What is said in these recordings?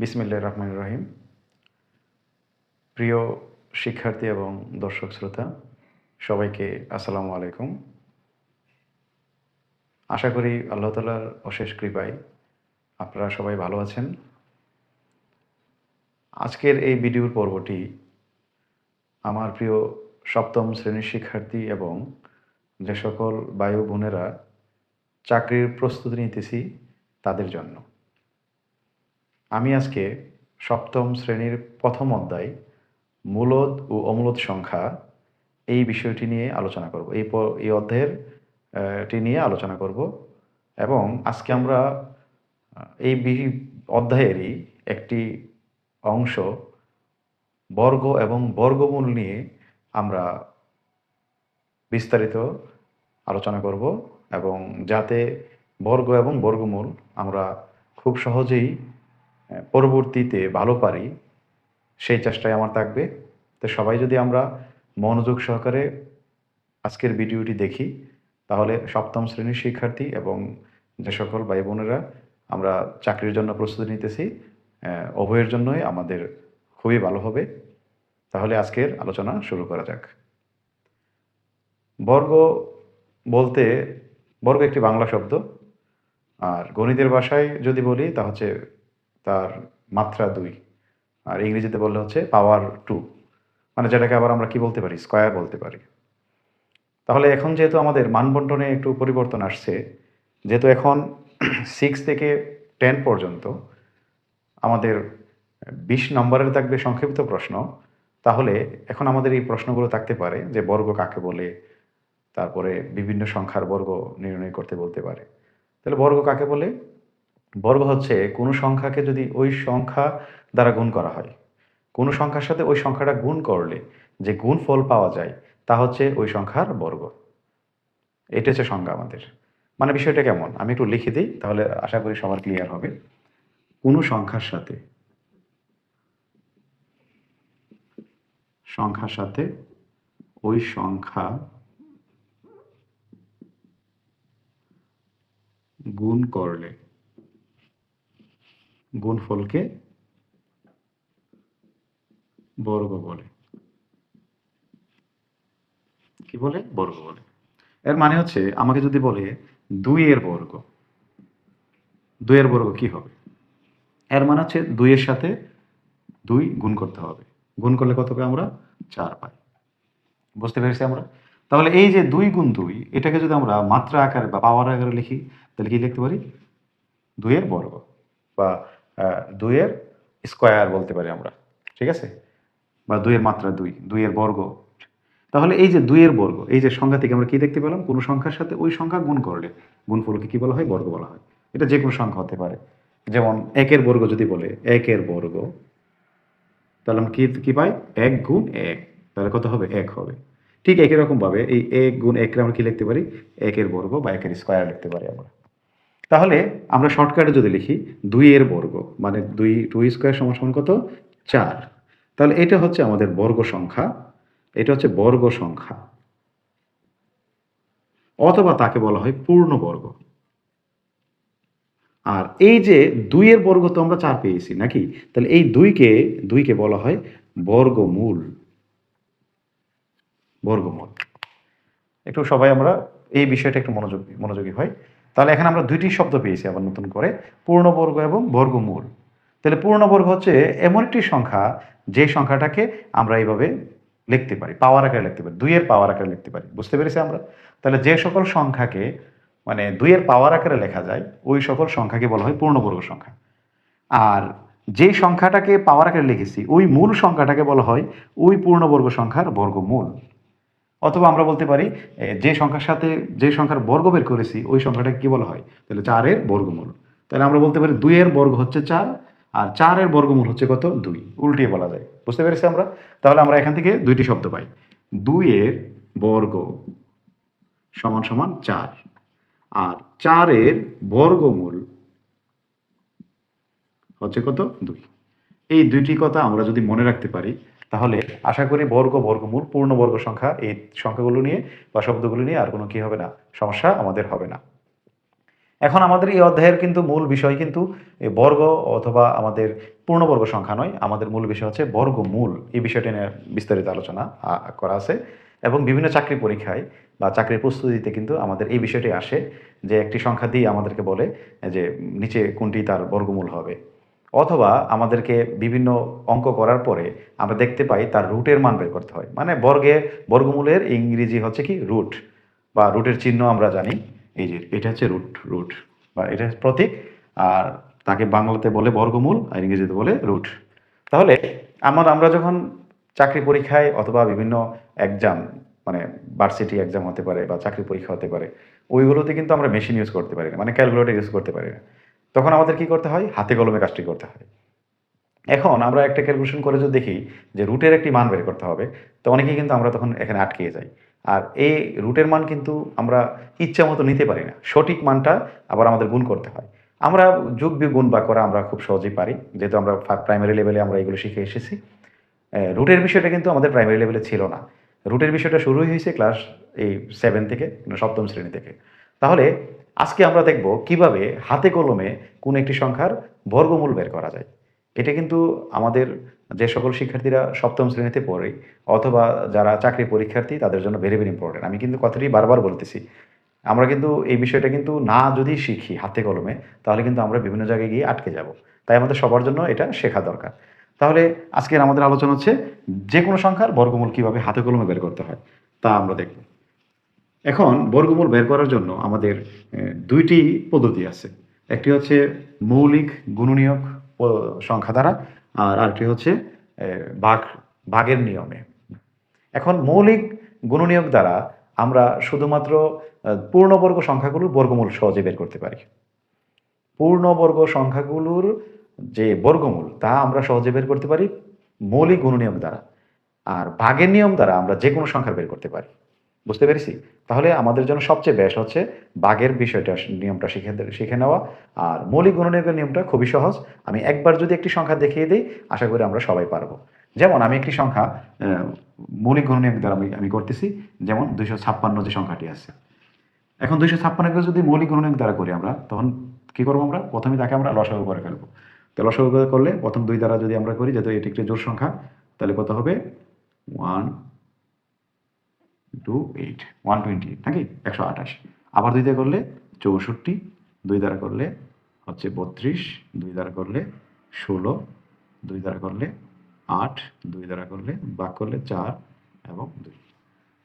বিসমিল্লাহ রহমান রহিম। প্রিয় শিক্ষার্থী এবং দর্শক শ্রোতা, সবাইকে আসসালামু আলাইকুম। আশা করি আল্লাহ তালার অশেষ কৃপায় আপনারা সবাই ভালো আছেন। আজকের এই ভিডিওর পর্বটি আমার প্রিয় সপ্তম শ্রেণির শিক্ষার্থী এবং যে সকল বায়ু বোনেরা চাকরির প্রস্তুতি নিতেছি তাদের জন্য। আমি আজকে সপ্তম শ্রেণির প্রথম অধ্যায় মূলদ ও অমূলদ সংখ্যা এই বিষয়টি নিয়ে আলোচনা করব। এই এই অধ্যায়ের টি নিয়ে আলোচনা করব এবং আজকে আমরা এই অধ্যায়েরই একটি অংশ বর্গ এবং বর্গমূল নিয়ে আমরা বিস্তারিত আলোচনা করব এবং যাতে বর্গ এবং বর্গমূল আমরা খুব সহজেই পরবর্তীতে ভালো পারি, সেই চেষ্টায় আমার থাকবে। তো সবাই যদি আমরা মনোযোগ সহকারে আজকের ভিডিওটি দেখি, তাহলে সপ্তম শ্রেণির শিক্ষার্থী এবং যে সকল ভাই বোনেরা আমরা চাকরির জন্য প্রস্তুতি নিতেছি উভয়ের জন্যই আমাদের খুবই ভালো হবে। তাহলে আজকের আলোচনা শুরু করা যাক। বর্গ বলতে, বর্গ একটি বাংলা শব্দ, আর গণিতের ভাষায় যদি বলি, তা হচ্ছে তার মাত্রা দুই। আর ইংরেজিতে বললে হচ্ছে পাওয়ার টু মানে যেটাকে আবার আমরা কি বলতে পারি? স্কয়ার বলতে পারি। তাহলে এখন যেহেতু আমাদের মানবন্টনে একটু পরিবর্তন আসছে, যেহেতু এখন সিক্স থেকে টেন পর্যন্ত আমাদের বিশ নম্বরের থাকবে সংক্ষিপ্ত প্রশ্ন, তাহলে এখন আমাদের এই প্রশ্নগুলো থাকতে পারে যে বর্গ কাকে বলে, তারপরে বিভিন্ন সংখ্যার বর্গ নির্ণয় করতে বলতে পারে। তাহলে বর্গ কাকে বলে? বর্গ হচ্ছে কোনো সংখ্যাকে যদি ওই সংখ্যা দ্বারা গুণ করা হয়। কোনো সংখ্যার সাথে ওই সংখ্যাটা গুণ করলে যে গুণ ফল পাওয়া যায়, তা হচ্ছে ওই সংখ্যার বর্গ। এটা হচ্ছে সংখ্যা আমাদের। মানে বিষয়টা কেমন? আমি একটু লিখে দিই, তাহলে আশা করি সবার ক্লিয়ার হবে। কোনো সংখ্যার সাথে সংখ্যার সাথে ওই সংখ্যা গুণ করলে গুণফলকে বর্গ বলে। কি বলে? বর্গ বলে। এর মানে হচ্ছে, আমাকে যদি বলে দুই এর বর্গ দুই এর বর্গ কি হবে? এর মানে হচ্ছে দুইয়ের সাথে দুই গুণ করতে হবে। গুণ করলে কত পাই আমরা? চার পাই। বুঝতে পেরেছি আমরা? তাহলে এই যে দুই গুণ দুই, এটাকে যদি আমরা মাত্রা আকারে বা পাওয়ার আকারে লিখি, তাহলে কি লিখতে পারি? দুইয়ের বর্গ বা দুইয়ের স্কোয়ার বলতে পারি আমরা, ঠিক আছে? বা দুইয়ের মাত্রা দুই, দুইয়ের বর্গ। তাহলে এই যে দুইয়ের বর্গ, এই যে সংখ্যা থেকে আমরা কি দেখতে পেলাম? কোনো সংখ্যার সাথে ওই সংখ্যা গুণ করলে, গুণফলকে কি বলা হয়? বর্গ বলা হয়। এটা যে কোনো সংখ্যা হতে পারে। যেমন একের বর্গ যদি বলে, একের বর্গ, তাহলে আমরা কি কি পাই? এক গুণ এক। তাহলে কত হবে? এক হবে। ঠিক একই রকম ভাবে এই এক গুণ একে আমরা কি লিখতে পারি? একের বর্গ বা একের স্কোয়ার লিখতে পারি আমরা। তাহলে আমরা শর্টকাটে যদি লিখি দুই এর বর্গ মানে দুই টু স্কোয়ার সমান কত? চার। তাহলে এটা হচ্ছে আমাদের বর্গ সংখ্যা, এটা হচ্ছে বর্গ সংখ্যা। অথবা তাকে বলা হয় পূর্ণ বর্গ। আর এই যে দুইয়ের বর্গ তো আমরা চার পেয়েছি নাকি? তাহলে এই দুইকে দুইকে বলা হয় বর্গমূল। বর্গমূল। একটু সবাই আমরা এই বিষয়টা একটু মনোযোগী মনোযোগী হয়। তাহলে এখানে আমরা দুইটি শব্দ পেয়েছি আবার নতুন করে, পূর্ণবর্গ এবং বর্গমূল। তাহলে পূর্ণবর্গ হচ্ছে এমন একটি সংখ্যা, যে সংখ্যাটাকে আমরা এইভাবে লিখতে পারি পাওয়ার আকারে লিখতে পারি, দুইয়ের পাওয়ার আকারে লিখতে পারি, বুঝতে পেরেছি আমরা? তাহলে যে সকল সংখ্যাকে মানে দুইয়ের পাওয়ার আকারে লেখা যায়, ওই সকল সংখ্যাকে বলা হয় পূর্ণবর্গ সংখ্যা। আর যে সংখ্যাটাকে পাওয়ার আকারে লিখেছি, ওই মূল সংখ্যাটাকে বলা হয় ওই পূর্ণবর্গ সংখ্যার বর্গমূল। অথবা আমরা বলতে পারি যে সংখ্যার সাথে যে সংখ্যার বর্গ বের করেছি, ওই সংখ্যাটাকে কি বলা হয়? তাহলে চারের বর্গমূল। তাহলে আমরা বলতে পারি দুইয়ের বর্গ হচ্ছে চার, আর চারের বর্গমূল হচ্ছে কত? দুই। উল্টিয়ে বলা যায়। বুঝতে পেরেছি আমরা? তাহলে আমরা এখান থেকে দুইটি শব্দ পাই। দুইয়ের বর্গ সমান সমান চার, আর চারের বর্গমূল হচ্ছে কত? দুই। এই দুইটি কথা আমরা যদি মনে রাখতে পারি তাহলে আশা করি বর্গ বর্গমূল পূর্ণ বর্গ সংখ্যা, এই সংখ্যাগুলো নিয়ে বা শব্দগুলো নিয়ে আর কোনো কি হবে না, সমস্যা আমাদের হবে না। এখন আমাদের এই অধ্যায়ের কিন্তু মূল বিষয় কিন্তু বর্গ অথবা আমাদের পূর্ণবর্গ সংখ্যা নয়, আমাদের মূল বিষয় হচ্ছে বর্গমূল এই বিষয়টি নিয়ে বিস্তারিত আলোচনা করা আছে এবং বিভিন্ন চাকরি পরীক্ষায় বা চাকরির প্রস্তুতিতে কিন্তু আমাদের এই বিষয়টি আসে যে একটি সংখ্যা দিয়ে আমাদেরকে বলে যে নিচে কোনটি তার বর্গমূল হবে। অথবা আমাদেরকে বিভিন্ন অঙ্ক করার পরে আমরা দেখতে পাই তার রুটের মান বের করতে হয়। মানে বর্গে, বর্গমূলের ইংরেজি হচ্ছে কি রুট বা রুটের চিহ্ন আমরা জানি। এই যে এটা হচ্ছে রুট রুট বা এটা প্রতীক আর তাকে বাংলাতে বলে বর্গমূল আর ইংরেজিতে বলে রুট তাহলে আমার, আমরা যখন চাকরি পরীক্ষায় অথবা বিভিন্ন এক্সাম মানে ভার্সিটি এক্সাম হতে পারে বা চাকরি পরীক্ষা হতে পারে, ওইগুলোতে কিন্তু আমরা মেশিন ইউজ করতে পারি না মানে ক্যালকুলেটর ইউজ করতে পারি না। তখন আমাদের কি করতে হয়? হাতে কলমে কাজটি করতে হয়। এখন আমরা একটা ক্যালকুলেশন করে যদি দেখি যে রুটের একটি মান বের করতে হবে, তো অনেকেই কিন্তু আমরা তখন এখানে আটকে যাই। আর এই রুটের মান কিন্তু আমরা ইচ্ছা মতো নিতে পারি না। সঠিক মানটা আবার আমাদের গুণ করতে হয়। আমরা যোগ বিগুণ বা করা আমরা খুব সহজেই পারি, যেহেতু আমরা প্রাইমারি লেভেলে আমরা এগুলো শিখে এসেছি। রুটের বিষয়টা কিন্তু আমাদের প্রাইমারি লেভেলে ছিল না। রুটের বিষয়টা শুরুই হয়েছে ক্লাস এই সেভেন থেকে, সপ্তম শ্রেণি থেকে। তাহলে আজকে আমরা দেখব কীভাবে হাতে কলমে কোন একটি সংখ্যার বর্গমূল বের করা যায়। এটা কিন্তু আমাদের যে সকল শিক্ষার্থীরা সপ্তম শ্রেণীতে পড়ে অথবা যারা চাকরি পরীক্ষার্থী, তাদের জন্য ভেরি ভেরি ইম্পর্টেন্ট আমি কিন্তু কথাটি বারবার বলতেছি। আমরা কিন্তু এই বিষয়টা কিন্তু না যদি শিখি হাতে কলমে, তাহলে কিন্তু আমরা বিভিন্ন জায়গায় গিয়ে আটকে যাব। তাই আমাদের সবার জন্য এটা শেখা দরকার। তাহলে আজকের আমাদের আলোচনা হচ্ছে যে কোনো সংখ্যার বর্গমূল কীভাবে হাতে কলমে বের করতে হয়, তা আমরা দেখব। এখন বর্গমূল বের করার জন্য আমাদের দুইটি পদ্ধতি আছে। একটি হচ্ছে মৌলিক গুণনীয়ক সংখ্যা দ্বারা, আর আরেকটি হচ্ছে ভাগ, ভাগের নিয়মে। এখন মৌলিক গুণনীয়ক দ্বারা আমরা শুধুমাত্র পূর্ণবর্গ সংখ্যাগুলোর বর্গমূল সহজে বের করতে পারি। পূর্ণবর্গ সংখ্যাগুলোর যে বর্গমূল, তা আমরা সহজে বের করতে পারি মৌলিক গুণনীয়ক দ্বারা। আর ভাগের নিয়ম দ্বারা আমরা যে কোনো সংখ্যা বের করতে পারি। বুঝতে পেরেছি? তাহলে আমাদের জন্য সবচেয়ে বেশ হচ্ছে বাঘের বিষয়টা, নিয়মটা শিখে শিখে নেওয়া। আর মৌলিক গুণনীয়কের নিয়মটা খুবই সহজ। আমি একবার যদি একটি সংখ্যা দেখিয়ে দিই, আশা করি আমরা সবাই পারব। যেমন আমি একটি সংখ্যা মৌলিক গুণনীয়ক দ্বারা আমি আমি করতেছি, যেমন দুইশো ছাপ্পান্ন যে সংখ্যাটি আছে। এখন দুইশো ছাপ্পান্নকে যদি মৌলিক গুণনীয়ক দ্বারা করি আমরা, তখন কি করব আমরা? প্রথমে তাকে আমরা লসাগু করে ফেলব। তো লসাগু করে করলে প্রথম দুই দ্বারা যদি আমরা করি, যেহেতু এটি একটি জোর সংখ্যা, তাহলে কত হবে? One two eight one twenty নাকি? একশো আঠাশ। আবার দুই দ্বারা করলে চৌষট্টি, দুই দ্বারা করলে হচ্ছে বত্রিশ, দুই দ্বারা করলে ষোলো, দুই দ্বারা করলে আট, দুই দ্বারা করলে বাক করলে চার এবং দুই।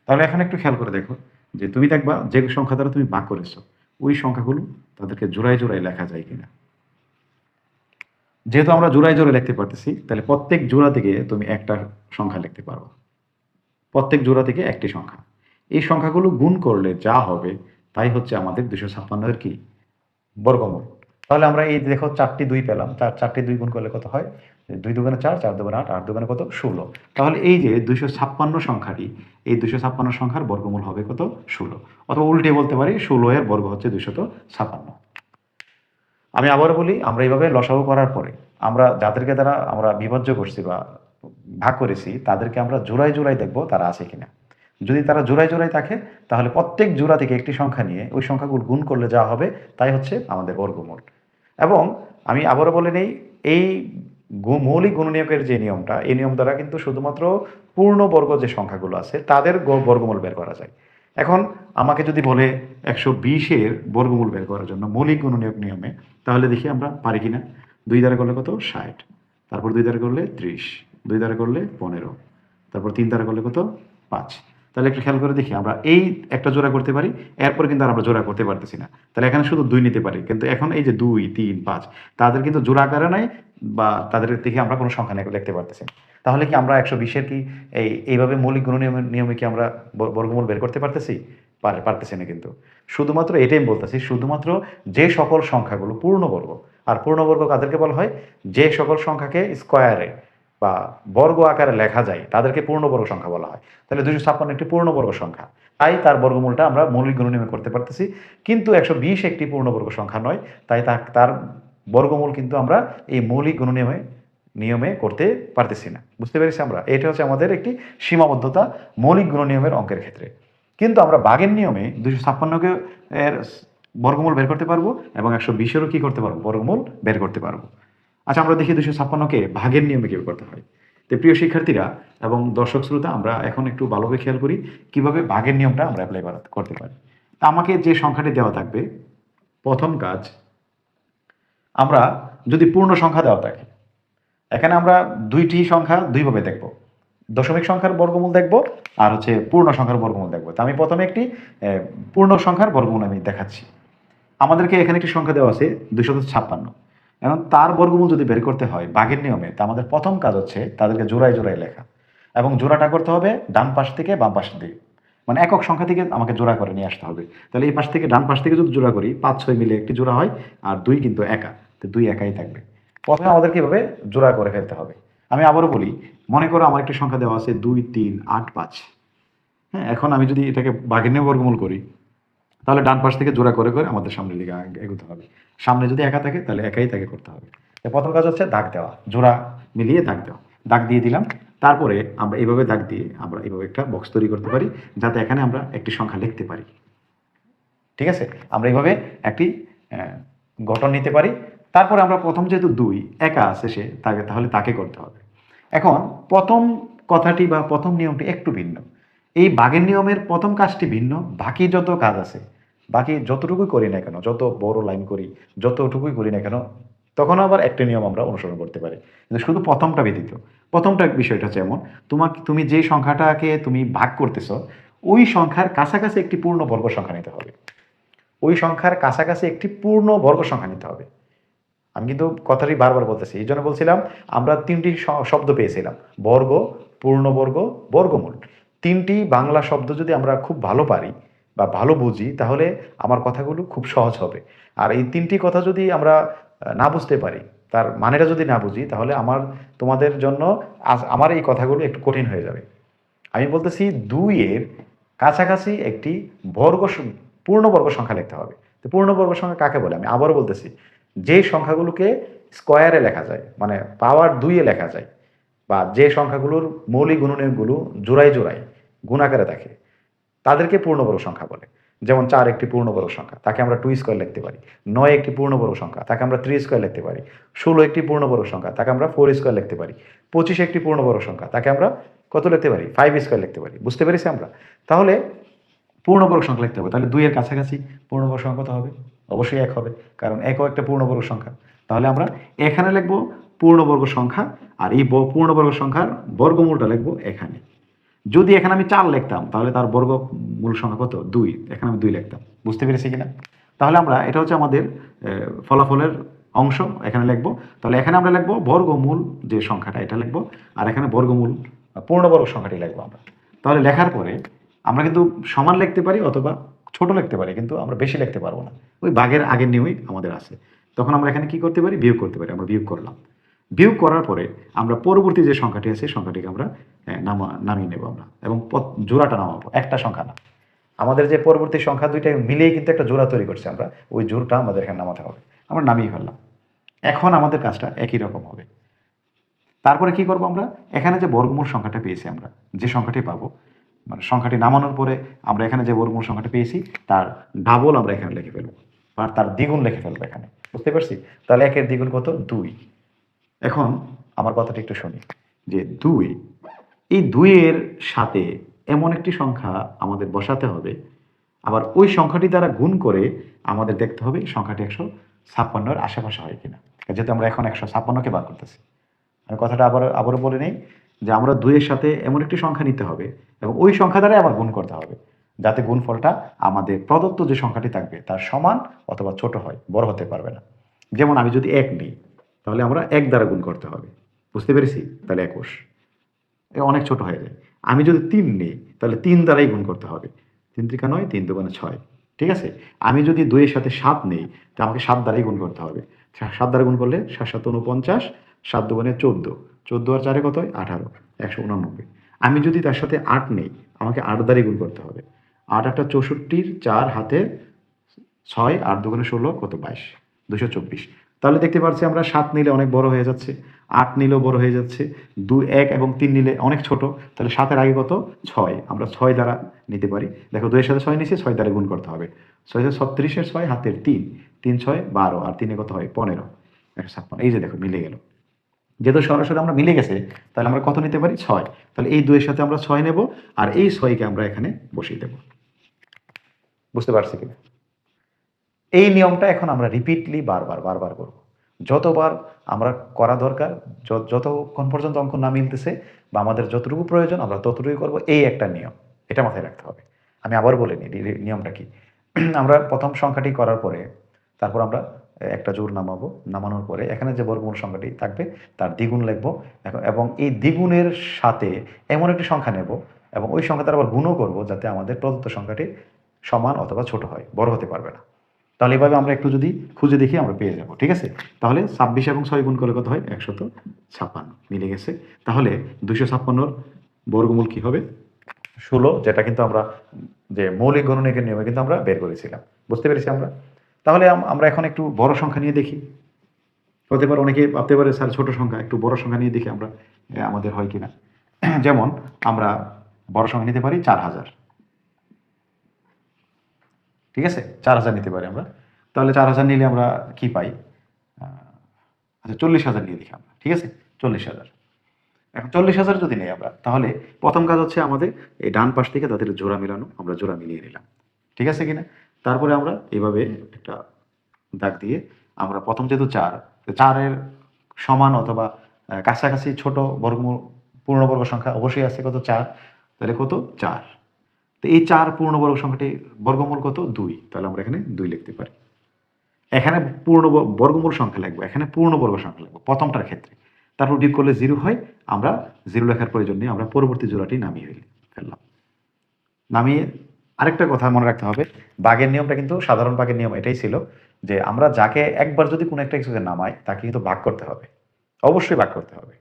তাহলে এখানে একটু খেয়াল করে দেখো যে তুমি দেখবা যে সংখ্যা দ্বারা তুমি বাক করেছ, ওই সংখ্যাগুলো তাদেরকে জোড়ায় জোড়ায় লেখা যায় কিনা। যেহেতু আমরা জোড়ায় জোড়ায় লিখতে পারতেছি, তাহলে প্রত্যেক জোড়া থেকে তুমি একটা সংখ্যা লিখতে পারো প্রত্যেক জোড়া থেকে একটি সংখ্যা। এই সংখ্যাগুলো গুণ করলে যা হবে, তাই হচ্ছে আমাদের দুশো ছাপ্পান্নের কি? বর্গমূল। তাহলে আমরা এই দেখো চারটি দুই পেলাম, চার, চারটি দুই গুণ করলে কত হয়? দুই দুগুণে চার চার দুগুণে আট আট দুগুণে কত? ষোলো। তাহলে এই যে দুইশো ছাপ্পান্ন সংখ্যাটি, এই দুশো ছাপ্পান্ন সংখ্যার বর্গমূল হবে কত? ষোলো। অথবা উল্টে বলতে পারি ষোলো এর বর্গ হচ্ছে দুইশত ছাপ্পান্ন। আমি আবার বলি, আমরা এইভাবে লসাগু করার পরে আমরা যাদেরকে দ্বারা আমরা বিভাজ্য করছি বা ভাগ করেছি, তাদেরকে আমরা জোড়ায় জোড়ায় দেখব তারা আছে কিনা। যদি তারা জোড়ায় জোড়ায় থাকে, তাহলে প্রত্যেক জোড়া থেকে একটি সংখ্যা নিয়ে ওই সংখ্যাগুলো গুণ করলে যা হবে, তাই হচ্ছে আমাদের বর্গমূল। এবং আমি আবারও বলে নেই, এই মৌলিক গুণনীয়কের যে নিয়মটা, এই নিয়ম দ্বারা কিন্তু শুধুমাত্র পূর্ণবর্গ যে সংখ্যাগুলো আছে, তাদের বর্গমূল বের করা যায়। এখন আমাকে যদি বলে একশো বিশের বর্গমূল বের করার জন্য মৌলিক গুণনীয়ক নিয়মে, তাহলে দেখি আমরা পারি কিনা। দুই দ্বারা করলে কত? ষাট। তারপর দুই দ্বারা করলে ত্রিশ। দুই দ্বারা করলে পনেরো। তারপর তিন দ্বারা করলে কত? পাঁচ। তাহলে একটু খেয়াল করে দেখি, আমরা এই একটা জোড়া করতে পারি, এরপর কিন্তু আর আমরা জোড়া করতে পারতেছি না। তাহলে এখানে শুধু দুই নিতে পারি, কিন্তু এখন এই যে দুই, তিন, পাঁচ, তাদের কিন্তু জোড়া আকারে নাই বা তাদের থেকে আমরা কোনো সংখ্যা নিয়ে লিখতে পারতেছি। তাহলে কি আমরা একশো বিশের কি এই, এইভাবে মৌলিক গুণ নিয়মে কি আমরা বর্গমূল বের করতে পারতেছি? পার- পারতেছি না কিন্তু। শুধুমাত্র এটাই বলতেছি, শুধুমাত্র যে সকল সংখ্যাগুলো পূর্ণবর্গ, আর পূর্ণবর্গ কাদেরকে বলা হয়? যে সকল সংখ্যাকে স্কোয়ারে বা বর্গ আকারে লেখা যায়, তাদেরকে পূর্ণবর্গ সংখ্যা বলা হয়। তাহলে দুশো ছাপ্পান্ন একটি পূর্ণবর্গ সংখ্যা। তাই তার বর্গমূলটা আমরা মৌলিক গুণনীয়মে করতে পারতেছি। কিন্তু একশো বিশ একটি পূর্ণবর্গ সংখ্যা নয়, তাই তার বর্গমূল কিন্তু আমরা এই মৌলিক গুণনীয়মে নিয়মে করতে পারতেছি না। বুঝতে পেরেছি আমরা? এটা হচ্ছে আমাদের একটি সীমাবদ্ধতা মৌলিক গুণনীয়মের অঙ্কের ক্ষেত্রে। কিন্তু আমরা বাঘের নিয়মে দুশো ছাপ্পান্নকে এর বর্গমূল বের করতে পারব এবং একশো বিশেরও কি করতে পারব? বর্গমূল বের করতে পারব। আচ্ছা আমরা দেখি দুশো ছাপ্পান্নকে ভাগের নিয়মে কীভাবে করতে হয়। তো প্রিয় শিক্ষার্থীরা এবং দর্শক শ্রোতা, আমরা এখন একটু ভালোভাবে খেয়াল করি কীভাবে ভাগের নিয়মটা আমরা অ্যাপ্লাই করতে পারি। তা আমাকে যে সংখ্যাটি দেওয়া থাকবে, প্রথম কাজ, আমরা যদি পূর্ণ সংখ্যা দেওয়া থাকে, এখানে আমরা দুইটি সংখ্যা দুইভাবে দেখব। দশমিক সংখ্যার বর্গমূল দেখব আর হচ্ছে পূর্ণ সংখ্যার বর্গমূল দেখব। তো আমি প্রথমে একটি পূর্ণ সংখ্যার বর্গমূল আমি দেখাচ্ছি। আমাদেরকে এখানে একটি সংখ্যা দেওয়া আছে দুইশত ছাপ্পান্ন। এবং তার বর্গমূল যদি বের করতে হয় বাঘের নিয়মে, তা আমাদের প্রথম কাজ হচ্ছে তাদেরকে জোড়ায় জোড়ায় লেখা। এবং জোড়াটা করতে হবে ডান পাশ থেকে বাম পাশ দিকে মানে একক সংখ্যা থেকে আমাকে জোড়া করে নিয়ে আসতে হবে। তাহলে এই পাশ থেকে ডান পাশ থেকে যদি জোড়া করি, পাঁচ, ছয় মিলে একটি জোড়া হয়, আর দুই কিন্তু একা। তো দুই একাই থাকবে। প্রথমে আমাদেরকে এভাবে জোড়া করে ফেলতে হবে। আমি আবারও বলি, মনে করো আমার একটি সংখ্যা দেওয়া আছে দুই, তিন, আট, পাঁচ। হ্যাঁ এখন আমি যদি এটাকে বাঘের নিয়ে বর্গমূল করি তাহলে ডান পাশ থেকে জোড়া করে করে আমাদের সামনের দিকে এগোতে হবে। সামনে যদি একা থাকে, তাহলে একাই তাকে করতে হবে। প্রথম কাজ হচ্ছে দাগ দেওয়া, জোড়া মিলিয়ে দাগ দেওয়া। দাগ দিয়ে দিলাম, তারপরে আমরা এইভাবে দাগ দিয়ে আমরা এইভাবে একটা বক্স তৈরি করতে পারি, যাতে এখানে আমরা একটি সংখ্যা লিখতে পারি। ঠিক আছে? আমরা এইভাবে একটি গঠন নিতে পারি। তারপরে আমরা প্রথম যেহেতু দুই, একা আছে সে, তাকে, তাহলে তাকে করতে হবে। এখন প্রথম কথাটি বা প্রথম নিয়মটি একটু ভিন্ন। এই বাঘের নিয়মের প্রথম কাজটি ভিন্ন, বাকি যত কাজ আছে বাকি যতটুকুই করি না কেন, যত বড় লাইন করি, যতটুকুই করি না কেন, তখন আবার একটা নিয়ম আমরা অনুসরণ করতে পারি। কিন্তু শুধু প্রথমটা ব্যতীত, প্রথমটা বিষয়টা হচ্ছে এমন, তোমাকে, তুমি যে সংখ্যাটাকে তুমি ভাগ করতেছ, ওই সংখ্যার কাছাকাছি একটি পূর্ণ বর্গ সংখ্যা নিতে হবে। ওই সংখ্যার কাছাকাছি একটি পূর্ণ বর্গ সংখ্যা নিতে হবে। আমি কিন্তু কথাটি বারবার বলতেছি, এই জন্য বলছিলাম, আমরা তিনটি শব্দ পেয়েছিলাম, বর্গ পূর্ণবর্গ বর্গমূল। তিনটি বাংলা শব্দ যদি আমরা খুব ভালো পারি বা ভালো বুঝি, তাহলে আমার কথাগুলো খুব সহজ হবে। আর এই তিনটি কথা যদি আমরা না বুঝতে পারি, তার মানেটা যদি না বুঝি, তাহলে আমার, তোমাদের জন্য আমার এই কথাগুলো একটু কঠিন হয়ে যাবে। আমি বলতেছি দুইয়ের কাছাকাছি একটি বর্গ পূর্ণবর্গ সংখ্যা লিখতে হবে। তো পূর্ণবর্গ সংখ্যা কাকে বলে? আমি আবারও বলতেছি, যে সংখ্যাগুলোকে স্কোয়ারে লেখা যায় মানে পাওয়ার দুইয়ে লেখা যায়, বা যে সংখ্যাগুলোর মৌলিক গুণনীয়কগুলো জোড়ায় জোড়ায়, গুণাকারে থাকে তাদেরকে পূর্ণবর্গ সংখ্যা বলে। যেমন চার একটি পূর্ণবর্গ সংখ্যা, তাকে আমরা টু স্কোয়ার লিখতে পারি। নয় একটি পূর্ণবর্গ সংখ্যা, তাকে আমরা থ্রি স্কোয়ার লিখতে পারি। ষোলো একটি পূর্ণবর্গ সংখ্যা, তাকে আমরা ফোর স্কোয়ার লিখতে পারি। পঁচিশ একটি পূর্ণবর্গ সংখ্যা, তাকে আমরা কত লিখতে পারি? ফাইভ স্কোয়ার লিখতে পারি। বুঝতে পেরেছি আমরা? তাহলে পূর্ণবর্গ সংখ্যা লিখতে হবে। তাহলে দুইয়ের কাছাকাছি পূর্ণবর্গ সংখ্যা কত হবে? অবশ্যই এক হবে, কারণ একও একটা পূর্ণবর্গ সংখ্যা। তাহলে আমরা এখানে লিখব পূর্ণবর্গ সংখ্যা আর এই পূর্ণবর্গ সংখ্যার বর্গমূলটা লিখব এখানে। যদি এখানে আমি চার লিখতাম, তাহলে তার বর্গ মূল সংখ্যা কত? দুই। এখানে আমি দুই লিখতাম। বুঝতে পেরেছি কিনা? তাহলে আমরা, এটা হচ্ছে আমাদের ফলাফলের অংশ, এখানে লিখব। তাহলে এখানে আমরা লিখব বর্গমূল যে সংখ্যাটা, এটা লিখব। আর এখানে বর্গমূল, পূর্ণবর্গ সংখ্যাটি লিখব আমরা। তাহলে লেখার পরে আমরা কিন্তু সমান লিখতে পারি অথবা ছোট লিখতে পারি, কিন্তু আমরা বেশি লিখতে পারব না। ওই বাঘের আগের নিয়মই আমাদের আছে। তখন আমরা এখানে কি করতে পারি? বিয়োগ করতে পারি। আমরা বিয়োগ করলাম। বিয়োগ করার পরে আমরা পরবর্তী যে সংখ্যাটি আছে, সংখ্যাটিকে আমরা নামা, নামিয়ে নেব আমরা এবং জোড়াটা নামাবো, একটা সংখ্যা না। আমাদের যে পরবর্তী সংখ্যা দুইটা মিলেই কিন্তু একটা জোড়া তৈরি করছে আমরা, ওই জোরটা আমাদের এখানে নামাতে হবে। আমরা নামিয়ে ফেললাম। এখন আমাদের কাজটা একই রকম হবে। তারপরে কি করব আমরা? এখানে যে বর্গমূল সংখ্যাটা পেয়েছি আমরা, যে সংখ্যাটি পাবো মানে সংখ্যাটি নামানোর পরে আমরা এখানে যে বর্গমূল সংখ্যাটা পেয়েছি, তার ডাবল আমরা এখানে লিখে ফেলব, আর তার দ্বিগুণ লিখে ফেলব এখানে। বুঝতে পারছি? তাহলে একের দ্বিগুণ কত? দুই। এখন আমার কথাটা একটু শুনি, যে দুই, এই দুইয়ের সাথে এমন একটি সংখ্যা আমাদের বসাতে হবে, আবার ওই সংখ্যাটি দ্বারা গুণ করে আমাদের দেখতে হবে সংখ্যাটি একশো ছাপ্পান্নর আশেপাশে হয় কিনা। যেহেতু আমরা এখন একশো ছাপ্পান্নকে বার করতেছি। আমি কথাটা আবার, আবারও বলে নেই যে আমরা দুইয়ের সাথে এমন একটি সংখ্যা নিতে হবে এবং ওই সংখ্যা দ্বারাই আবার গুণ করতে হবে, যাতে গুণফলটা আমাদের প্রদত্ত যে সংখ্যাটি থাকবে তার সমান অথবা ছোট হয়, বড় হতে পারবে না। যেমন আমি যদি এক নিই তাহলে আমরা এক দ্বারা গুণ করতে হবে। বুঝতে পেরেছি? তাহলে একুশ। অনেক ছোট হয়ে যায়। আমি যদি তিন নিই, তাহলে তিন দ্বারাই গুণ করতে হবে। তিন ত্রিকা নয়, তিন দুগুণে ছয়। ঠিক আছে? আমি যদি দুইয়ের সাথে সাত নেই, তা আমাকে সাত দ্বারাই গুণ করতে হবে। সাত দ্বারা গুণ করলে সাত সাত উনপঞ্চাশ সাত দুগুণে চোদ্দ। চোদ্দ আর চারে কত? হয় আঠারো। একশো উনানব্বই। আমি যদি তার সাথে আট নেই, আমাকে আট দ্বারাই গুণ করতে হবে। আট একটা চৌষট্টির চার হাতে ছয়, আট দুগুণে ষোলো, কত? বাইশ। দুশো চব্বিশ। তাহলে দেখতে পাচ্ছি আমরা সাত নিলে অনেক বড় হয়ে যাচ্ছে, আট নিলেও বড় হয়ে যাচ্ছে, দুই, এক এবং তিন নিলে অনেক ছোট, তাহলে সাতের আগে কত? ছয়। আমরা ছয় দ্বারা নিতে পারি। দেখো দুইয়ের সাথে ছয় নিচ্ছি ছয় দ্বারা গুণ করতে হবে। ছয় ছত্রিশের ছয়, হাতের তিন। তিন, ছয়, বারো। আর তিনে কত হয়? পনেরো। একশো ছাপ্পান্ন। এই যে দেখো, মিলে গেল। যেহেতু সরাসরি আমরা মিলে গেছে, তাহলে আমরা কত নিতে পারি? ছয়। তাহলে এই দুইয়ের সাথে আমরা ছয় নেব, আর এই ছয়কে আমরা এখানে বসিয়ে দেব। বুঝতে পারছি কিনা? এই নিয়মটা এখন আমরা রিপিটলি বারবার বারবার করব। যতবার আমরা করা দরকার যতক্ষণ পর্যন্ত অঙ্ক না মিলতেছে বা আমাদের যতটুকু প্রয়োজন, আমরা ততটুকুই করব। এই একটা নিয়ম, এটা মাথায় রাখতে হবে। আমি আবার বলে নিই নিয়মটা কি? আমরা প্রথম সংখ্যাটি করার পরে, তারপর আমরা একটা জোর নামাবো। নামানোর পরে এখানে যে বর্গমূল সংখ্যাটি থাকবে, তার দ্বিগুণ লিখব। এবং এই দ্বিগুণের সাথে এমন একটি সংখ্যা নেব, এবং ওই সংখ্যাটা আবার গুণও করব, যাতে আমাদের প্রদত্ত সংখ্যাটি সমান অথবা ছোট হয়, বড় হতে পারবে না। তাহলে এভাবে আমরা একটু যদি খুঁজে দেখি আমরা পেয়ে যাব, ঠিক আছে? তাহলে ছাব্বিশ এবং ছয় গুণ করলে কত হয়? একশত ছাপ্পান্ন, মিলে গেছে। তাহলে দুইশো ছাপ্পান্নর বর্গমূল কি হবে? ষোলো, যেটা কিন্তু আমরা যে মৌলিক গণনিকের নিয়মে কিন্তু আমরা বের করেছিলাম। বুঝতে পেরেছি আমরা? তাহলে আমরা এখন একটু বড় সংখ্যা নিয়ে দেখি। হতে পারে অনেকে ভাবতে পারে, স্যার, ছোট সংখ্যা, একটু বড় সংখ্যা নিয়ে দেখি আমরা আমাদের হয় কিনা? যেমন, আমরা বড় সংখ্যা নিতে পারি চার হাজার। ঠিক আছে? চার হাজার নিতে পারি আমরা। তাহলে চার হাজার নিলে আমরা কি পাই? আচ্ছা চল্লিশ হাজার নিয়ে দেখি আমরা, ঠিক আছে? চল্লিশ হাজার। এখন চল্লিশ হাজার যদি নেই আমরা, তাহলে প্রথম কাজ হচ্ছে আমাদের এই ডান পাশ থেকে তাদের জোড়া মিলানো, আমরা জোড়া মিলিয়ে নিলাম। ঠিক আছে কিনা? তারপরে আমরা এইভাবে একটা দাগ দিয়ে আমরা প্রথম যেহেতু চার চারের সমান অথবা কাছাকাছি ছোট বর্গমূল, পূর্ণবর্গ সংখ্যা অবশ্যই আছে কত? চার। তাহলে কত? চার। তো এই চার পূর্ণবর্গ সংখ্যাটি বর্গমূল কত? দুই। তাহলে আমরা এখানে দুই লিখতে পারি। এখানে পূর্ণ বর্গমূল সংখ্যা লাগবে এখানে পূর্ণবর্গ সংখ্যা লাগবে প্রথমটার ক্ষেত্রে। তারপর বিয়োগ করলে জিরো হয়, আমরা জিরো লেখার প্রয়োজন নেই, আমরা পরবর্তী জোড়াটি নামিয়ে ফেলি ফেললাম। নামিয়ে আরেকটা কথা মনে রাখতে হবে, বাঘের নিয়মটা কিন্তু সাধারণ বাঘের নিয়ম এটাই ছিল যে আমরা যাকে একবার যদি কোনো একটা কিছুকে নামাই, তাকে কিন্তু ভাগ করতে হবে। অবশ্যই ভাগ করতে হবে।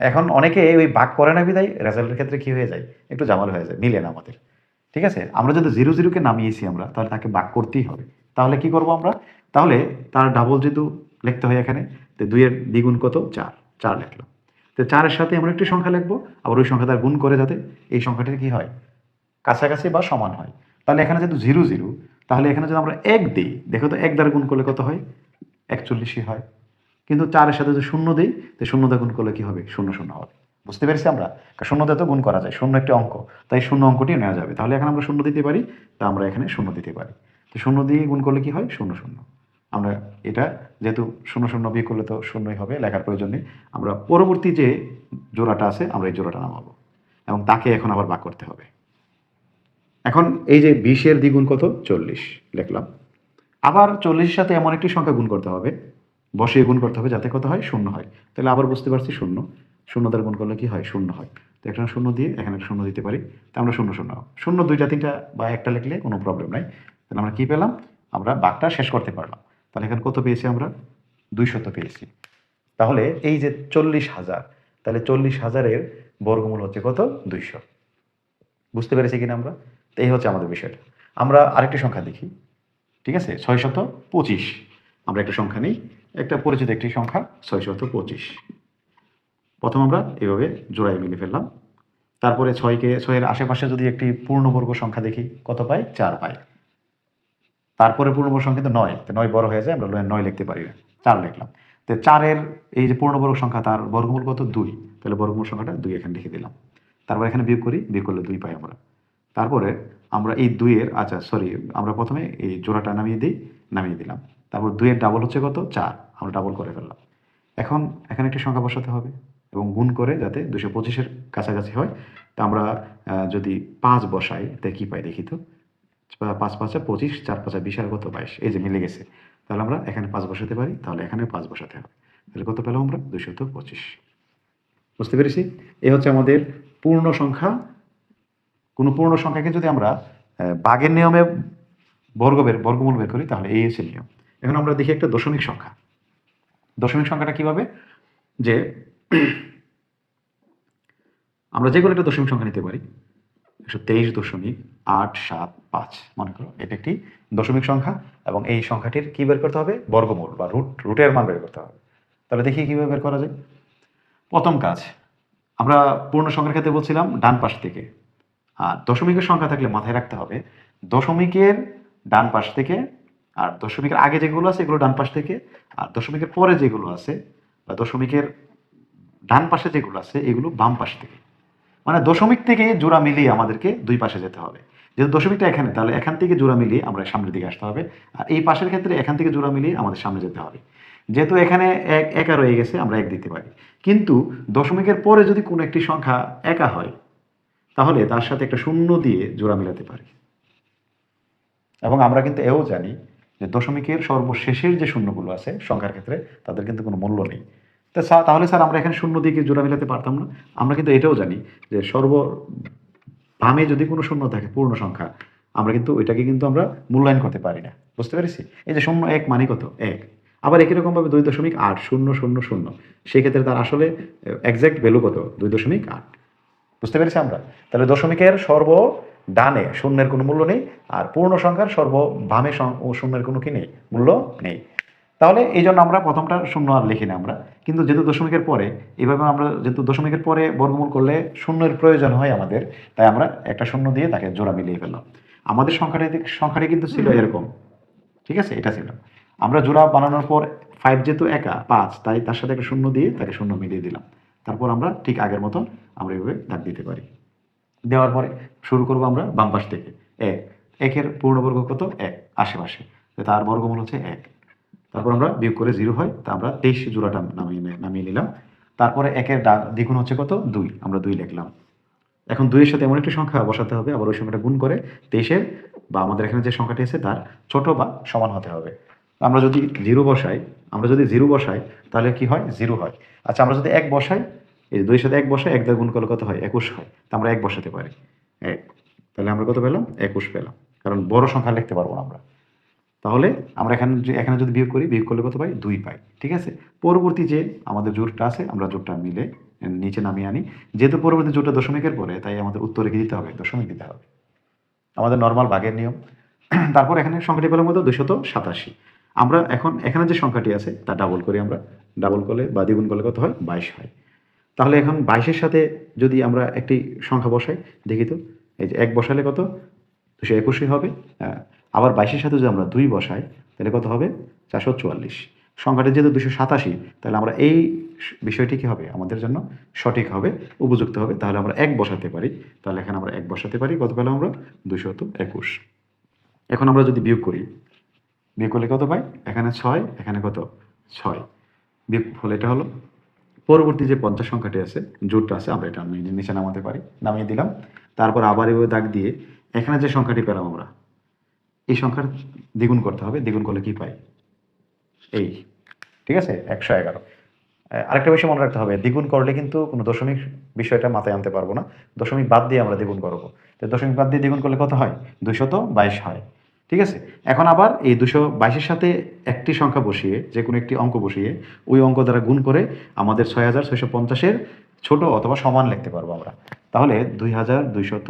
এখন অনেকে ওই ভাগ করে না বিদায়, রেজাল্টের ক্ষেত্রে কি হয়ে যায়? একটু জামাল হয়ে যায়, মিলে না আমাদের। ঠিক আছে? আমরা যদি জিরো জিরোকে নামিয়েছি আমরা, তাহলে তাকে বাক করতেই হবে। তাহলে কি করব আমরা? তাহলে তার ডাবল যেহেতু লিখতে হয় এখানে, তো দুইয়ের দ্বিগুণ কত? চার। চার লিখলাম। তো চারের সাথে আমরা একটি সংখ্যা লিখব, আবার ওই সংখ্যা তার গুণ করে যাতে এই সংখ্যাটির কি হয়? কাছাকাছি বা সমান হয়। তাহলে এখানে যেহেতু জিরো জিরো তাহলে এখানে যদি আমরা এক দিই, দেখো তো এক দ্বারা গুণ করলে কত হয়? একচল্লিশই হয়। কিন্তু চারের সাথে যদি শূন্য দিই, তো শূন্য দিয়ে গুণ করলে কি হবে? শূন্য শূন্য হবে। বুঝতে পেরেছি আমরা? শূন্য দিয়ে তো গুণ করা যায়, শূন্য একটি অঙ্ক। তাই শূন্য অঙ্কটি নেওয়া যাবে। তাহলে এখানে আমরা শূন্য দিতে পারি, তা আমরা এখানে শূন্য দিতে পারি। তো শূন্য দিয়ে গুণ করলে কি হয়? শূন্য শূন্য। আমরা এটা যেহেতু শূন্য শূন্য বিয়ে করলে তো শূন্যই হবে, লেখার প্রয়োজন নেই। আমরা পরবর্তী যে জোড়াটা আছে, আমরা এই জোড়াটা নামাবো। এবং তাকে এখন আবার বাক করতে হবে। এখন এই যে বিশের দ্বিগুণ কত? চল্লিশ, লিখলাম। আবার চল্লিশের সাথে এমন একটি সংখ্যা গুণ করতে হবে। বসিয়ে গুণ করতে হবে যাতে কত হয়? শূন্য হয়। তাহলে আবার বুঝতে পারছি শূন্য। শূন্য দ্বারা গুণ করলে কি হয়? শূন্য হয়। তো এখানে শূন্য দিয়ে এখানে শূন্য দিতে পারি। তা আমরা শূন্য শূন্য। শূন্য, দুইটা, তিনটা বা একটা লিখলে কোনো প্রবলেম নাই। তাহলে আমরা কি পেলাম? আমরা বাঘটা শেষ করতে পারলাম। তাহলে এখানে কত পেয়েছি আমরা? দুইশত পেয়েছি। তাহলে এই যে চল্লিশ হাজার, তাহলে চল্লিশ হাজারের বর্গমূল হচ্ছে কত? দুইশো। বুঝতে পেরেছি কিনা আমরা? তো এই হচ্ছে আমাদের বিষয়টা। আমরা আরেকটি সংখ্যা দেখি। ঠিক আছে? ছয় শত পঁচিশ। আমরা একটা সংখ্যা নিই। একটা পরিচিত একটি সংখ্যা ছয় শত পঁচিশ। প্রথম আমরা এভাবে জোড়ায় মিলে ফেললাম। তারপরে ছয়কে, ছয়ের আশেপাশে যদি একটি পূর্ণবর্গ সংখ্যা দেখি, কত পাই? চার পাই। তারপরে পূর্ণবর্গ সংখ্যা তো নয়। তো নয় বড় হয়ে যায়, আমরা নয় লিখতে পারি। না চার লিখলাম। তো চারের এই যে পূর্ণবর্গ সংখ্যা, তার বর্গমূল কত? দুই। তাহলে বর্গমূল সংখ্যাটা দুই এখানে লিখে দিলাম। তারপর এখানে বিয়োগ করি, বিয়োগ করলে দুই পাই আমরা। তারপরে আমরা এই দুইয়ের আচ্ছা সরি আমরা প্রথমে এই জোড়াটা নামিয়ে দিই, নামিয়ে দিলাম। তারপর দুইয়ের ডাবল হচ্ছে কত? চার। আমরা ডাবল করে ফেললাম। এখন, এখানে একটি সংখ্যা বসাতে হবে। এবং গুণ করে যাতে দুশো পঁচিশের কাছাকাছি হয়। তা আমরা যদি পাঁচ বসাই তাই কী পাই দেখি তো? পাঁচ পাঁচা পঁচিশ, চার পাঁচা বিশ আর কত বাইশ? এই যে মিলে গেছে। তাহলে আমরা এখানে পাঁচ বসাতে পারি, তাহলে এখানে পাঁচ বসাতে হবে। তাহলে কত পেলাম আমরা? দুশত পঁচিশ। বুঝতে পেরেছি? এ হচ্ছে আমাদের পূর্ণ সংখ্যা। কোনো পূর্ণ সংখ্যাকে যদি আমরা বাগের নিয়মে বর্গ বের, বর্গমূল বের করি, তাহলে এই হচ্ছে নিয়ম। এখন আমরা দেখি একটা দশমিক সংখ্যা। দশমিক সংখ্যাটা কীভাবে? যে আমরা যে কোনো একটা দশমিক সংখ্যা নিতে পারি। একশো তেইশ দশমিক আট সাত পাঁচ, মনে করো। এটা একটি দশমিক সংখ্যা এবং এই সংখ্যাটির কি বের করতে হবে? বর্গমূল বা রুট, রুটের মান বের করতে হবে। তাহলে দেখি কীভাবে বের করা যায়। প্রথম কাজ, আমরা পূর্ণ সংখ্যার ক্ষেত্রে বলছিলাম ডান পাশ থেকে। আর দশমিকের সংখ্যা থাকলে মাথায় রাখতে হবে, দশমিকের ডান পাশ থেকে আর দশমিকের আগে যেগুলো আছে এগুলো ডান পাশ থেকে, আর দশমিকের পরে যেগুলো আছে বা দশমিকের ডান পাশে যেগুলো আছে, এগুলো বাম পাশ থেকে। মানে দশমিক থেকে জোড়া মিলিয়ে আমাদেরকে দুই পাশে যেতে হবে। যেহেতু দশমিকটা এখানে, তাহলে এখান থেকে জোড়া মিলিয়ে আমরা সামনের দিকে আসতে হবে। আর এই পাশের ক্ষেত্রে এখান থেকে জোড়া মিলিয়ে আমাদের সামনে যেতে হবে। যেহেতু এখানে এক, একা রয়ে গেছে, আমরা এক দিতে পারি। কিন্তু দশমিকের পরে যদি কোনো একটি সংখ্যা একা হয়, তাহলে তার সাথে একটা শূন্য দিয়ে জোড়া মিলাতে পারি। এবং আমরা কিন্তু এও জানি যে দশমিকের সর্বশেষের যে শূন্যগুলো আছে, সংখ্যার ক্ষেত্রে তাদের কিন্তু কোনো মূল্য নেই। তা তাহলে স্যার আমরা এখানে শূন্য দিকে জোড়া মিলাতে পারতাম না? আমরা কিন্তু এটাও জানি যে সর্ব বামে যদি কোনো শূন্য থাকে, পূর্ণ সংখ্যা, আমরা কিন্তু ওইটাকে কিন্তু আমরা মূল্যায়ন করতে পারি না। বুঝতে পেরেছি? এই যে শূন্য এক মানে কত? এক। আবার একই রকমভাবে দুই দশমিক আট, শূন্য শূন্য শূন্য। সেই ক্ষেত্রে তার আসলে একজ্যাক্ট ভ্যালু কত? দুই দশমিক আট। বুঝতে পেরেছি আমরা? তাহলে দশমিকের সর্ব ডানে শূন্যের কোনো মূল্য নেই, আর পূর্ণ সংখ্যার সর্ব বামে শূন্যের কোনো কি নেই? মূল্য নেই। তাহলে এই জন্য আমরা প্রথমটা শূন্য আর লিখি না আমরা। কিন্তু যেহেতু দশমিকের পরে এইভাবে আমরা যেহেতু দশমিকের পরে বর্গমূল করলে শূন্যের প্রয়োজন হয় আমাদের তাই আমরা একটা শূন্য দিয়ে তাকে জোড়া মিলিয়ে ফেললাম। আমাদের সংখ্যাটি সংখ্যাটি কিন্তু ছিল এরকম ঠিক আছে? এটা ছিল। আমরা জোড়া বানানোর পর ফাইভ যেহেতু একা পাঁচ তাই তার সাথে একটা শূন্য দিয়ে তাকে শূন্য মিলিয়ে দিলাম। তারপর আমরা ঠিক আগের মতন আমরা এভাবে দাগ দিতে পারি। দেওয়ার পরে শুরু করব আমরা বাম পাশ থেকে। এক একের পূর্ণবর্গ কত? এক আশেপাশে। তার বর্গমূল হচ্ছে এক। তারপর আমরা বিয়োগ করে জিরো হয়, তা আমরা তেইশ জোড়াটা নামিয়ে নামিয়ে নিলাম। তারপরে একের দ্বিগুণ হচ্ছে কত? দুই। আমরা দুই লিখলাম। এখন দুইয়ের সাথে এমন একটি সংখ্যা বসাতে হবে, আবার ওই সংখ্যাটা গুণ করে তেইশের বা আমাদের এখানে যে সংখ্যাটি আছে তার ছোট বা সমান হতে হবে। আমরা যদি জিরো বসাই, আমরা যদি জিরো বসাই, তাহলে কি হয়? জিরো হয়। আচ্ছা আমরা যদি এক বসাই, এই দুইয়ের সাথে এক বসাই, এক দিয়ে গুণ করলে কত হয়? একুশ হয়। তা আমরা এক বসাতে পারি। এক। তাহলে আমরা কত পেলাম? একুশ পেলাম। কারণ বড় সংখ্যা লিখতে পারব না আমরা। তাহলে আমরা এখানে এখানে যদি বিয়োগ করি, বিয়োগ করলে কত পাই? দুই পাই, ঠিক আছে? পরবর্তী যে আমাদের জোরটা আছে, আমরা জোরটা মিলে নিচে নামিয়ে আনি। যেহেতু পরবর্তী জোরটা দশমিকের পরে, তাই আমাদের উত্তরে কি দিতে হবে? দশমিক দিতে হবে। আমাদের নর্মাল ভাগের নিয়ম। তারপর এখানে সংখ্যাটি পেলাম মতো দুশত সাতাশি। আমরা এখন, এখানে যে সংখ্যাটি আছে, তা ডাবল করি আমরা। ডাবল করলে বা দ্বিগুণ করলে কত হয়? বাইশ হয়। তাহলে এখন বাইশের সাথে যদি আমরা একটি সংখ্যা বসাই, দেখি তো, এই যে এক বসালে কত? দুশো একুশই হবে। আবার বাইশের সাথে যদি আমরা দুই বসাই, তাহলে কত হবে? চারশো চুয়াল্লিশ। সংখ্যাটা যেহেতু দুশো সাতাশি, তাহলে আমরা এই বিষয়টি কি হবে? আমাদের জন্য সঠিক হবে, উপযুক্ত হবে। তাহলে আমরা এক বসাতে পারি। তাহলে এখানে আমরা এক বসাতে পারি। কত পেলাম আমরা? দুশত একুশ। এখন আমরা যদি বিয়োগ করি, বিয়োগ করলে কত পাই? এখানে ছয়, এখানে কত? ছয়। বিয়োগ ফলে এটা হলো, পরবর্তী যে পঞ্চাশ সংখ্যাটি আছে জোটটা আছে, আমরা এটা নিচে নামাতে পারি। নামিয়ে দিলাম। তারপর আবার এভাবে দাগ দিয়ে এখানে যে সংখ্যাটি পেলাম আমরা এই সংখ্যার দ্বিগুণ করতে হবে, দ্বিগুণ করলে কি পাই? এই, ঠিক আছে? একশো এগারো। আরেকটা বিষয় মনে রাখতে হবে, দ্বিগুণ করলে কিন্তু কোনো দশমিক বিষয়টা মাথায় আনতে পারব না। দশমিক বাদ দিয়ে আমরা দ্বিগুণ করব। তো দশমিক বাদ দিয়ে দ্বিগুণ করলে কত হয়? দুশত বাইশ হয়। ঠিক আছে? এখন আবার এই দুশো বাইশের সাথে একটি সংখ্যা বসিয়ে, যে কোনো একটি অঙ্ক বসিয়ে, ওই অঙ্ক দ্বারা গুণ করে আমাদের ছয় হাজার ছয়শো পঞ্চাশের ছোটো অথবা সমান লিখতে পারব আমরা। তাহলে দুই হাজার দুইশত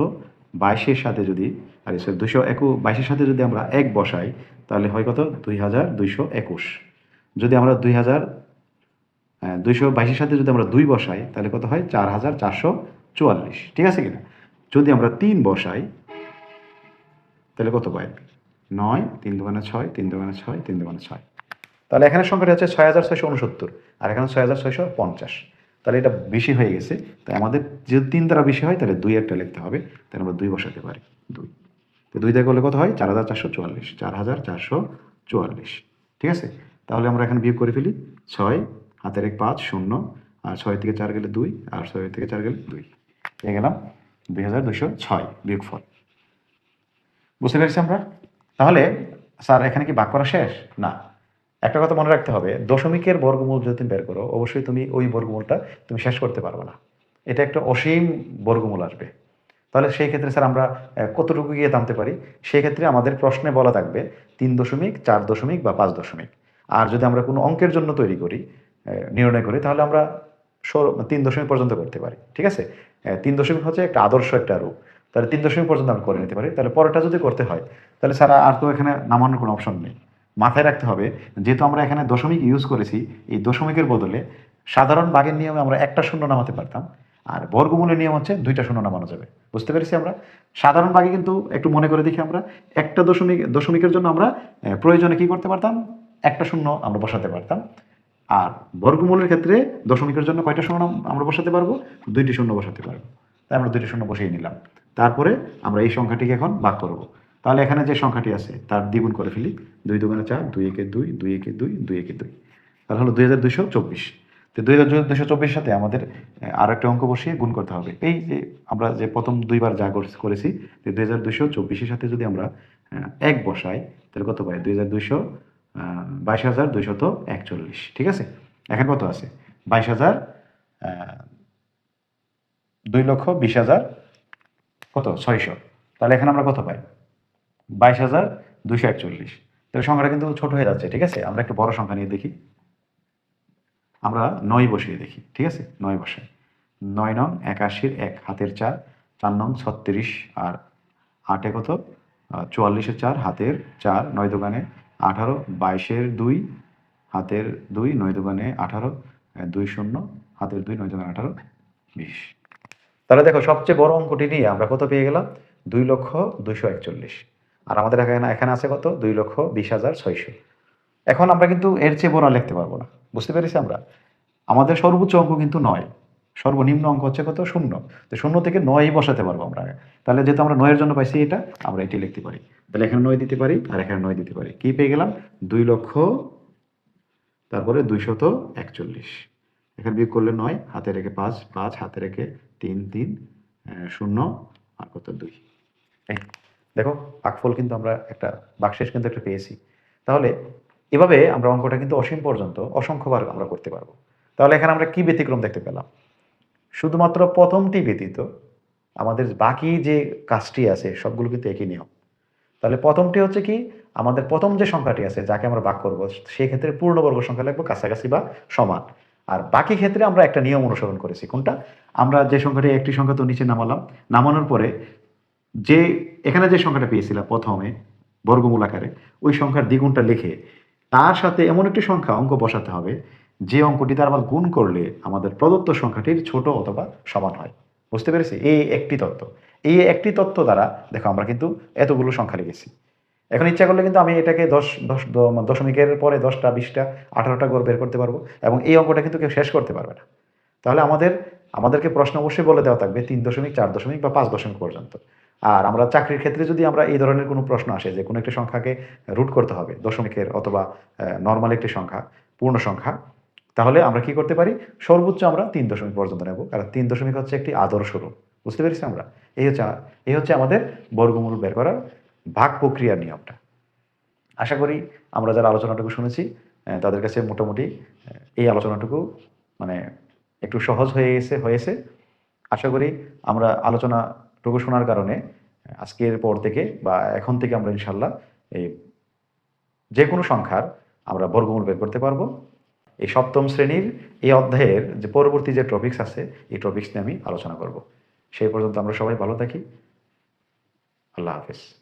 বাইশের সাথে যদি আর দুশো একু বাইশের সাথে যদি আমরা এক বসাই, তাহলে হয় কত? দুই হাজার দুইশো একুশ। যদি আমরা দুই হাজার দুইশো বাইশের সাথে যদি আমরা দুই বসাই, তাহলে কত হয়? চার হাজার চারশো চুয়াল্লিশ। ঠিক আছে কিনা? যদি আমরা তিন বসাই, তাহলে কত পাই নয়, তিন দুগুণে ছয়, তিন দুগুণে ছয়, তিন দুগুণে ছয়। তাহলে এখানে সংখ্যাটা হচ্ছে ছয় হাজার ছয়শো উনসত্তর আর এখানে ছয় হাজার ছয়শো পঞ্চাশ। তাহলে এটা বেশি হয়ে গেছে। তাই আমাদের যদি তিন দ্বারা বেশি হয়, তাহলে দুই একটা লিখতে হবে। তাহলে আমরা দুই বসাতে পারি। দুই। তো দুই দিয়ে করলে কত হয়? চার হাজার চারশো চুয়াল্লিশ। চার হাজার চারশো চুয়াল্লিশ। ঠিক আছে? তাহলে আমরা এখানে বিয়োগ করে ফেলি। ছয় হাতের এক পাঁচ শূন্য, আর ছয় থেকে চার গেলে দুই, আর ছয় থেকে চার গেলে দুই। পেয়ে গেলাম দুই হাজার দুশো ছয় বিয়োগফল। বুঝতে পেরেছি আমরা? তাহলে স্যার, এখানে কি ভাগ করা শেষ? না। একটা কথা মনে রাখতে হবে, দশমিকের বর্গমূল যদি তুমি বের করো, অবশ্যই তুমি ওই বর্গমূলটা তুমি শেষ করতে পারবে না। এটা একটা অসীম বর্গমূল আসবে। তাহলে সেই ক্ষেত্রে স্যার আমরা কতটুকু গিয়ে নামতে পারি? সেই ক্ষেত্রে আমাদের প্রশ্নে বলা থাকবে তিন দশমিক, চার দশমিক বা পাঁচ দশমিক। আর যদি আমরা কোনো অঙ্কের জন্য তৈরি করি নির্ণয় করি, তাহলে আমরা তিন দশমিক পর্যন্ত করতে পারি, ঠিক আছে? তিন দশমিক হচ্ছে একটা আদর্শ একটা রূপ। তাহলে তিন দশমিক পর্যন্ত আমরা করে নিতে পারি। তাহলে পরেরটা যদি করতে হয়, তাহলে স্যার আর তো এখানে নামানোর কোনো অপশন নেই। মাথায় রাখতে হবে, যেহেতু আমরা এখানে দশমিক ইউজ করেছি, এই দশমিকের বদলে সাধারণ ভাগের নিয়মে আমরা একটা শূন্য নামাতে পারতাম। আর বর্গমূলের নিয়ম হচ্ছে দুইটা শূন্য নামানো যাবে। বুঝতে পেরেছি আমরা? সাধারণ ভাগে কিন্তু একটু মনে করে দেখি আমরা। একটা দশমিক, দশমিকের জন্য আমরা প্রয়োজনে কি করতে পারতাম? একটা শূন্য আমরা বসাতে পারতাম। আর বর্গমূলের ক্ষেত্রে দশমিকের জন্য কয়টা শূন্য আমরা বসাতে পারব? দুইটি শূন্য বসাতে পারব। তাই আমরা দুইটি শূন্য বসিয়ে নিলাম। তারপরে আমরা এই সংখ্যাটিকে এখন ভাগ করব। তাহলে এখানে যে সংখ্যাটি আছে, তার দ্বিগুণ করে ফেলি। দুই দুগুণে চার, দুই একে দুই দুই একে দুই দুই একে দুই। তাহলে হলো দুই হাজার দুইশো চব্বিশ। তো দুই হাজার দুশো চব্বিশ সাথে আমাদের আরও একটা অঙ্ক বসিয়ে গুণ করতে হবে। এই যে আমরা যে প্রথম দুইবার যা কর- করেছি দুই হাজার দুইশো চব্বিশের সাথে যদি আমরা এক বসাই, তাহলে কত পাই? দুই হাজার দুইশো বাইশ হাজার দুইশত একচল্লিশ, ঠিক আছে? এখন কত আছে? বাইশ হাজার দুই লক্ষ বিশ হাজার কত? ছয়শো। তাহলে এখানে আমরা কত পাই? বাইশ হাজার দুইশো একচল্লিশ। তাহলে সংখ্যাটা কিন্তু ছোট হয়ে যাচ্ছে, ঠিক আছে? আমরা একটু বড় সংখ্যা নিয়ে দেখি। আমরা নয় বসিয়ে দেখি, ঠিক আছে? নয় বসাই। নয় নং একাশির এক, হাতের চার চার নং ছত্রিশ, আর আটে কত? চুয়াল্লিশের চার, হাতের চার, নয় দোকানে আঠারো, বাইশের দুই, হাতের দুই, নয় দোকানে আঠারো দুই শূন্য, হাতের দুই, নয় দোকানে আঠারো, বিশ। তাহলে দেখো, সবচেয়ে বড় অঙ্কটি নিয়ে আমরা কত পেয়ে গেলাম? দুই লক্ষ দুইশো একচল্লিশ। আর আমাদের এখানে এখানে আছে কত? দুই লক্ষ বিশ হাজার ছয়শো। এখন আমরা কিন্তু এর চেয়ে বড় লিখতে পারব না। বুঝতে পেরেছি আমরা? আমাদের সর্বোচ্চ অঙ্ক কিন্তু নয়। সর্বনিম্ন অঙ্ক হচ্ছে কত? শূন্য। তো শূন্য থেকে নয় বসাতে পারব আমরা তাহলে যেহেতু আমরা নয়ের জন্য পাইছি এটা, আমরা এটি লিখতে পারি। তাহলে এখানে নয় দিতে পারি আর এখানে নয় দিতে পারি। কি পেয়ে গেলাম? দুই লক্ষ, তারপরে দুইশত একচল্লিশ। এখানে বিয়োগ করলে নয়, হাতে রেখে পাঁচ পাঁচ, হাতে রেখে তিন তিন শূন্য, আর কত? দুই। দেখো আকফল কিন্তু আমরা একটা বাক্সেস কিন্তু একটা পেয়েছি। তাহলে এভাবে আমরা অঙ্কটা কিন্তু অসীম পর্যন্ত অসংখ্যবার আমরা করতে পারব। তাহলে এখানে আমরা কি ব্যতিক্রম দেখতে পেলাম? শুধুমাত্র প্রথমটি ব্যতীত আমাদের বাকি যে কাজটি আছে সবগুলো কিন্তু একই নিয়ম। তাহলে প্রথমটি হচ্ছে কি? আমাদের প্রথম যে সংখ্যাটি আছে, যাকে আমরা বাক করব, সেই ক্ষেত্রে পূর্ণবর্গ সংখ্যা লাগবে কাছাকাছি বা সমান। আর বাকি ক্ষেত্রে আমরা একটা নিয়ম অনুসরণ করেছি। কোনটা? আমরা যে সংখ্যাটি, একটি সংখ্যা তো নিচে নামালাম। নামানোর পরে যে, এখানে যে সংখ্যাটা পেয়েছিলাম প্রথমে বর্গমূল আকারে, ওই সংখ্যার দ্বিগুণটা লিখে তার সাথে এমন একটি সংখ্যা অঙ্ক বসাতে হবে, যে অঙ্কটি তার আবার গুণ করলে আমাদের প্রদত্ত সংখ্যাটির ছোট অথবা সমান হয়। বুঝতে পেরেছি? এই একটি তত্ত্ব। এই একটি তত্ত্ব দ্বারা, দেখো আমরা কিন্তু এতগুলো সংখ্যা লিখেছি। এখন ইচ্ছা করলে কিন্তু আমি এটাকে দশ দশ দশমিকের পরে দশটা, বিশটা, আঠারোটা করে বের করতে পারব এবং এই অঙ্কটা কিন্তু কেউ শেষ করতে পারবে না। তাহলে আমাদের, আমাদেরকে প্রশ্ন অবশ্যই বলে দেওয়া থাকবে তিন দশমিক, চার দশমিক বা পাঁচ দশমিক পর্যন্ত। আর আমরা চাকরির ক্ষেত্রে যদি আমরা এই ধরনের কোনো প্রশ্ন আসে যে কোনো একটি সংখ্যাকে রুট করতে হবে, দশমিকের অথবা নর্মাল একটি সংখ্যা, পূর্ণ সংখ্যা, তাহলে আমরা কি করতে পারি? সর্বোচ্চ আমরা তিন দশমিক পর্যন্ত নেব, কারণ তিন দশমিক হচ্ছে একটি আদর্শ রূপ। বুঝতে পেরেছি আমরা? এই হচ্ছে এই হচ্ছে আমাদের বর্গমূল বের করার ভাগ প্রক্রিয়ার নিয়মটা। আশা করি আমরা যারা আলোচনাটুকু শুনেছি তাদের কাছে মোটামুটি এই আলোচনাটুকু মানে একটু সহজ হয়ে গেছে, হয়েছে। আশা করি আমরা আলোচনাটুকু শোনার কারণে আজকের পর থেকে বা এখন থেকে আমরা ইনশাল্লাহ এই যে কোনো সংখ্যার আমরা বর্গমূল বের করতে পারব। এই সপ্তম শ্রেণির এই অধ্যায়ের যে পরবর্তী যে টপিক্স আছে, এই টপিক্স নিয়ে আমি আলোচনা করব। সেই পর্যন্ত আমরা সবাই ভালো থাকি। আল্লাহ হাফেজ।